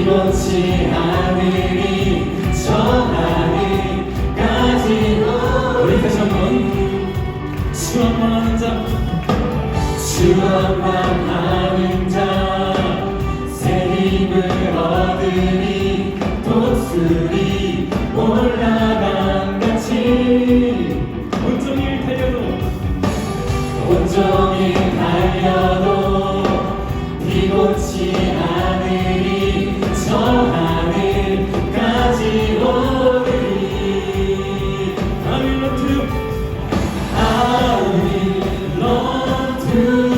이곳이 하늘이 저 하늘까지도 우리 다시 한번. 수원만 하는 자만 하는 자새 힘을 얻으니 독수리 올라. you.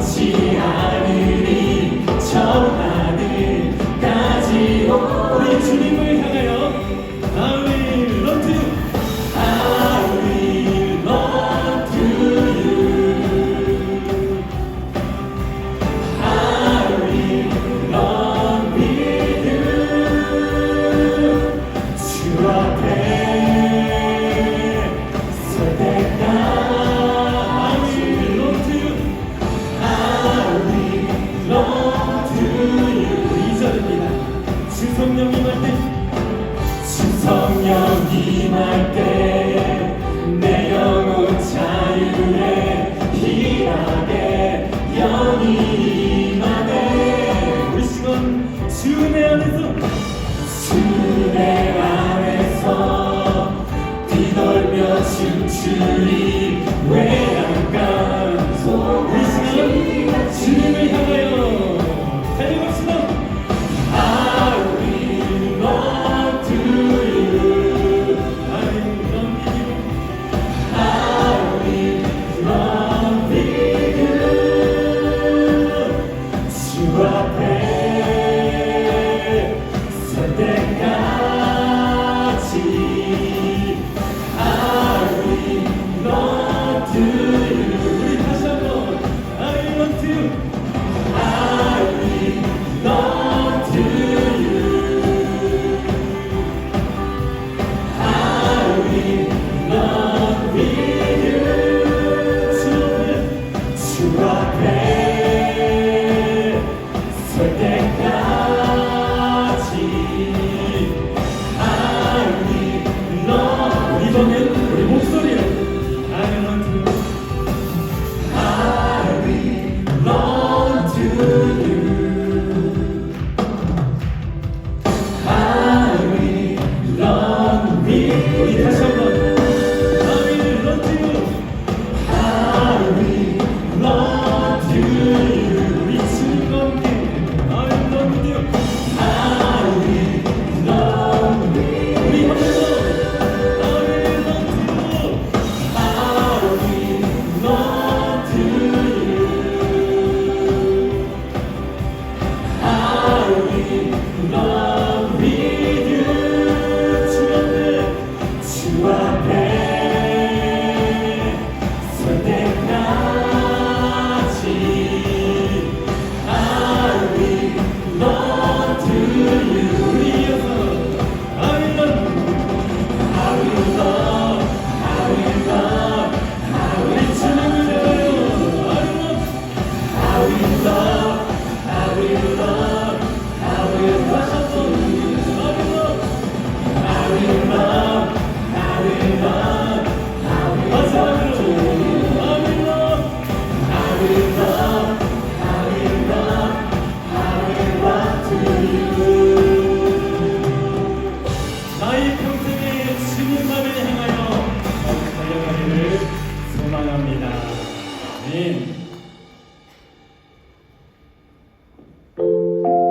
지않으 bênção. 주 앞에 설때 나